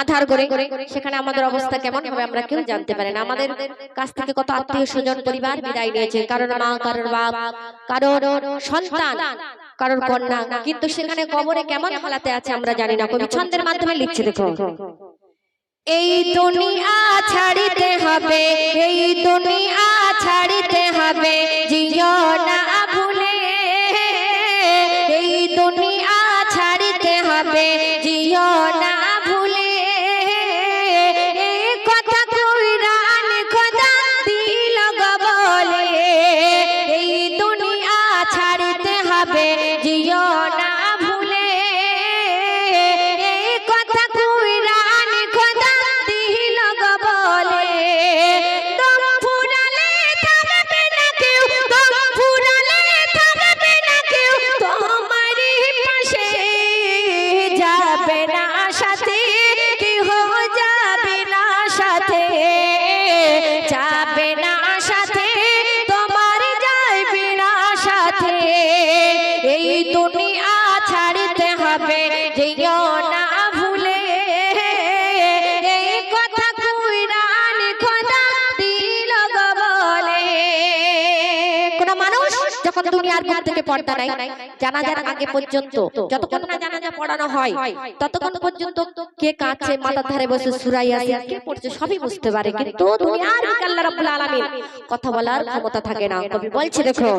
আধার করে সেখানে আমাদের অবস্থা কেমন হবে আমরা কেউ জানতে পারি না। আমাদের কাছ থেকে কত আত্মীয় স্বজন পরিবার বিদায় নিয়েছে। কারোর মা কারোর বাপ কারোর সন্তান কারোর কন্যা। কিন্তু সেখানে কবরে কেমন হালাতে আছে আমরা জানি না। কবি ছন্দের মাধ্যমে লিখছে দেখো। এই দুনিয়া ছাড়িতে হবে এই দুনিয়া যেও না যখন দুনিয়ার বুক থেকে পর্দা নাই, জানাজার আগে পর্যন্ত, যতক্ষণ না জানাজা পড়ানো হয়, ততক্ষণ পর্যন্ত কে কাছে মাথার ধারে বসে সুরাই আছে, কে পড়ছে সবই বুঝতে পারে, কিন্তু দুনিয়ার আল্লাহ রাব্বুল আলামিন কথা বলার ক্ষমতা থাকে না। কবি বলছে, দেখো,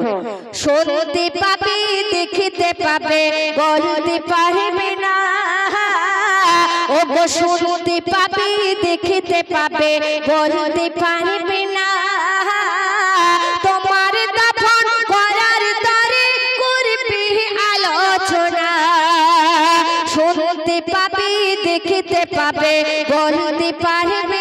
শুনতে পাবে, দেখতে পাবে, বলতে পারবে না। ও গো শুনতে পাবে, দেখতে পাবে, বলতে পারবে না। দেখতে পাবে বলতে পারবে।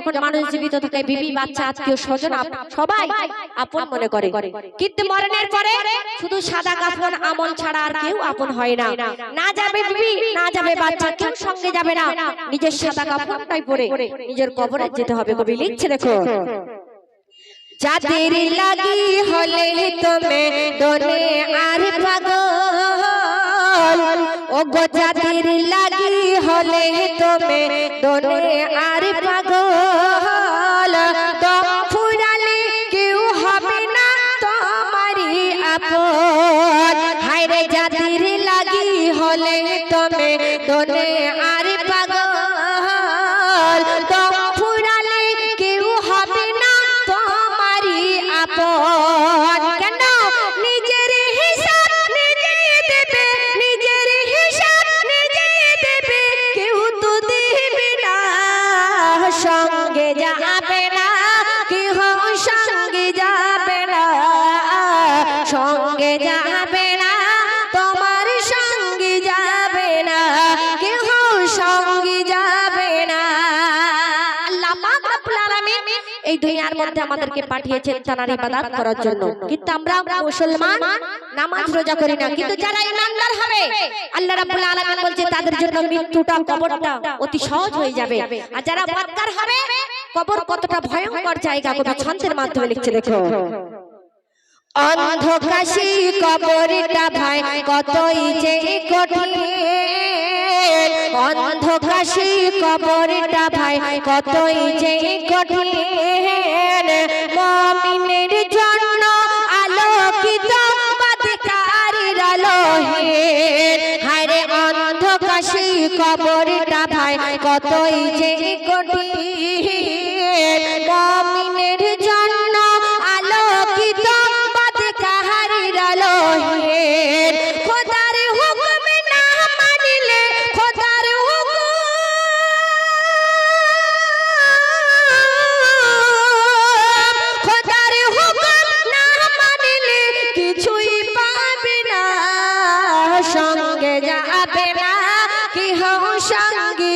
যখন মানুষ জীবিত থাকে বিবি বাচ্চা আত্মীয় স্বজন সবাই আপন মনে করে। কিন্তু মরণের পরে শুধু সাদা কাফন আমল ছাড়া আর কেউ আপন হয় না। না। যাবে বিবি না যাবে বাচ্চা কেউ সঙ্গে যাবে না। নিজের সাদা কাফনটাই পরে নিজের কবরে যেতে হবে কবি লিখছে দেখো। যাদের লাগি হলে তুমি দোনে আর ও গো যাদের লাগি হলে তুমি দোনে আর পাগল। দম ফুরালে কেউ হবে না তোমারি আপন। হায়রে জাতির লাগি হলে তুমি দোনে আর এই দুনিয়ার মধ্যে আমাদেরকে পাঠিয়েছেন তানার ইবাদত করার জন্য। কিন্তু আমরা মুসলমান নামাজ রোজা করি না। কিন্তু যারা ইমানদার হবে আল্লাহ রাব্বুল আলামিন বলছে তাদের জন্য মৃত্যুটা কবরটা অতি সহজ হয়ে যাবে। আর যারা বদকার হবে কবর কতটা ভয়ঙ্কর জায়গা কবি ছন্দের মাধ্যমে লিখছে দেখো। অন্ধকাশি কবরটা ভাই, কতই যে কঠিন। অন্ধকাশি কবরটা ভাই, কতই যে কঠিন। মমিনের জন্য আলোকিত বাদকারীর আলোহের হায়রে অন্ধকাশি কবরটা ভাই, কতই যে কঠিন। 想